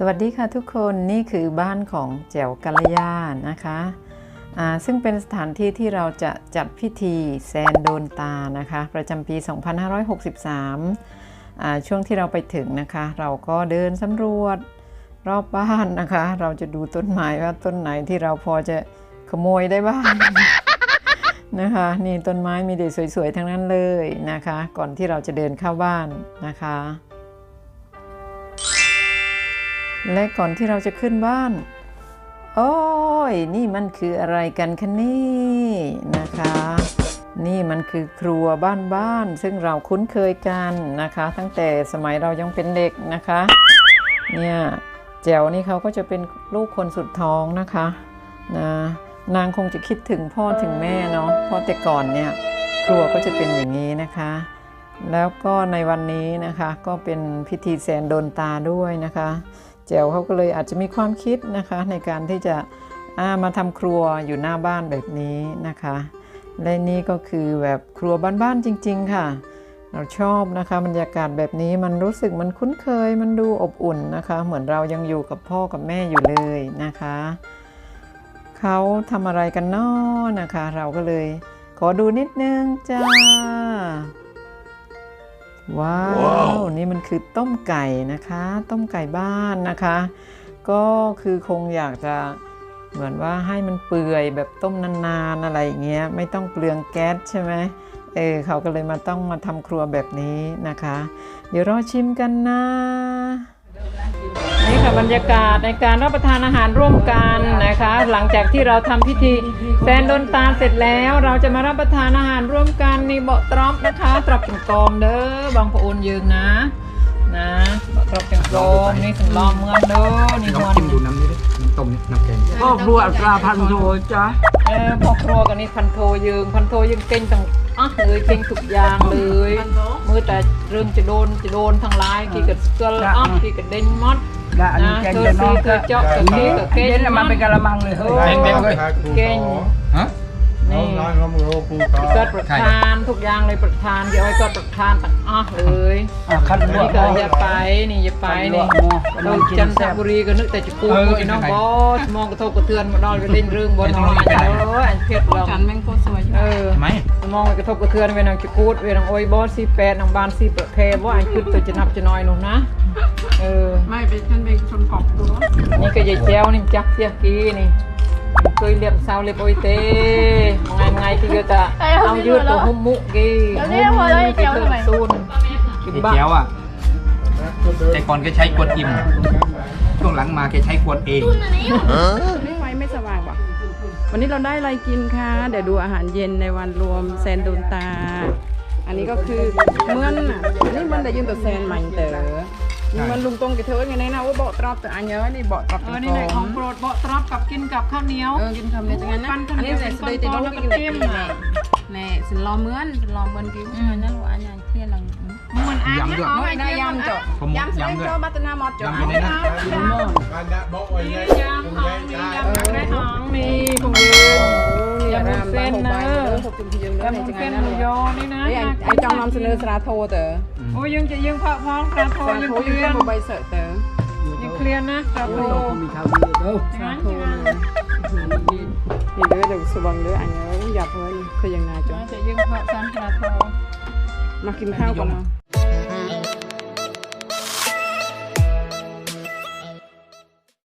สวัสดีค่ะทุกคนนี่คือบ้านของแจ๋วกัลยานะคะอ่าซึ่งเป็นสถานที่ที่เราจะจัดพิธีแซนโดนตานะคะ ประจำปี 2563อ่าช่วงที่เราไปถึงนะคะ เราก็เดินสำรวจรอบบ้านนะคะ เราจะดูต้นไม้ว่าต้นไหนที่เราพอจะขโมยได้บ้างนะคะนี่ต้นไม้มีเด็ดสวยๆทั้งนั้นเลยนะคะ ก่อนที่เราจะเดินเข้าบ้านนะคะ และก่อนที่เราจะขึ้นบ้าน โอ้ย นี่มันคืออะไรกันคะนี่นะคะ นี่มันคือครัวบ้านๆซึ่งเราคุ้นเคยกันนะคะ ตั้งแต่สมัยเรายังเป็นเด็กนะคะ เนี่ยแจ๋วนี่เขาก็จะเป็นลูกคนสุดท้องนะคะนะนางคงจะคิดถึงพ่อถึงแม่เนาะเพราะแต่ก่อนเนี่ยครัวก็จะเป็นอย่างนี้นะคะ แล้วก็ในวันนี้นะคะก็เป็นพิธีแสนโดนตาด้วยนะคะ แจ๋วเขาก็เลยอาจจะมีความคิดนะคะในการที่จะามาทำครัวอยู่หน้าบ้านแบบนี้นะคะ และนี่ก็คือแบบครัวบ้านๆจริง ๆ ค่ะ เราชอบนะคะบรรยากาศแบบนี้มันรู้สึกมันคุ้นเคยมันดูอบอุ่นนะคะ เหมือนเรายังอยู่กับพ่อกับแม่อยู่เลยนะคะเขาทำอะไรกันนาะนะคะ เราก็เลยขอดูนิดนึงจ้า ว้าว นี่มันคือต้มไก่นะคะ ต้มไก่บ้านนะคะ ก็คือคงอยากจะเหมือนว่าให้มันเปื่อยแบบต้มนานๆอะไรอย่างเงี้ยไม่ต้องเปลืองแก๊สใช่ไหมเออเขาก็เลยมาต้องมาทำครัวแบบนี้นะคะ เดี๋ยวรอชิมกันนะ นี่ค่ะบรรยากาศในการรับประทานอาหารร่วมกันนะคะ หลังจากที่เราทำพิธีแซนโดนตาเสร็จแล้ว เราจะมารับประทานอาหารร่วมกันในเบาะตรอบนะคะตรอบจังกอมเด้อบางปะโอนยืนนะนะเบาะตรอบจังกอมนี่สำรองเมืองเด้อนี่น้องมวนชิมดูน้ำนี้ดิน้ำต้มนี่น้ำแกงพ่อครัวอัตราพันโทจ้ะเออพ่อครัวกันนี่พันโทยืงพันโทยืงเก่งตั้งอะเลยเก่งทุกอย่างเลยมือแต่เรื่องจะโดนจะโดนทางไลน์กี่กับสเกลอะกี่กับเด้งมอด และอันนี้แกงจะนอกก็เจาะกับเจาะกับเกงเย็นแล้วมันเป็นกะละมังเลยเฮ้ยแกงแกงเลยเก่งฮะนี่ร้านละมือกูตาเกิดประธานทุกอย่างเลยประธานเดี๋ยวไอ้ก็ประธานต่างอะเลยอะคันลวนี่กก็อย่าไปนี่อย่าไปนี่เราจันทบุรีก็นึกแต่จะกู้ไอ้น้องบอสมองกระทบกระเทือนมาดอนไปเล่นเรื่องบนนอนเอออันเพชรเราฉันแม่งโคตรสวยเออทำไมมองไปกระทบกระเทือนไปนางจะกูดไปนางโอยบอสสี่แปดนางบานสี่ประเพว่าอันคือตัวจะนับจะน้อยหนูนะ เออ ไม่เป็นฉันเป็นชนกอบตัวนี่ก็ยายแจ้วนี่จักเสียกี้นี่เคยเลี้ยงสาวเลี้ยงโอยเต้ไงไงที่ก็จะเอายืดตัวหุ่มมุกกี้หุ่มมุกกี้เทิงซูนกินไอ้บ้าเจียวอะแต่ก่อนแกใช้กวนอิ่มช่วงหลังมาแกใช้กวนเอง วันนี้เราได้อะไรกินคะเดี๋ยวดูอาหารเย็นในวันรวมแซนโดนตา อันนี้ก็คือเมื่อนอะอันนี้มันได้ยืนตัวแซนใหม่เต๋อนี่มันลุงตรงกับเธอไงนะว่าเบาะตรอบแต่อันเยอะนี่เบาะตรอบเออนี่ไหนของโปรดเบาะตรับกับกินกับข้าวเหนียวเออกินคำเดียวจังงั้นนะปั้นข้าวอันเหนีนี้ยวใส่เป็นสเตย์ติดก้อนๆแล้วแล้วก็ก็กินจิ้มแน่อะแน่สินรอเมื่อนสินรอเมื่อนกินอันนั้นว่าอันยังเครียดหลังเหมือนอ่างยำด้วยเอาไม่ไอ้ได้เจี๊ยบยำเจาะผมยำสยำเต็ด้วยกเจาะบัตนามอดเจาะยำอยู่ในนั้นการดะบอกไว้มีไงยำกูหอไงมมีจ้ายำ ได้หอมมีผงยู ยำเส้นนะขอบคุณที่ยืม ยำ ใน วุ้น จัง เส้น งั้น หมู นะ ยอนี่นะ ไอ้ไอ้จองนำเสนอสราโทเต๋อ โอ้ยยังจะยังพะพ้องกระโท สรา ยัง โท เค อยู่ ลีย แค่ ร์ ใบเสร์เต๋อ ยังเคลียร์นะกระโท มีข้าวดีเด้อ สราโทเลยนี่เด้อเดี๋ยวสว่างเด้ออันนี้อยากเฮ้ยคือยังไงจ๊ะ จะยังพะสันกระโท มากินข้าวกันเนาะ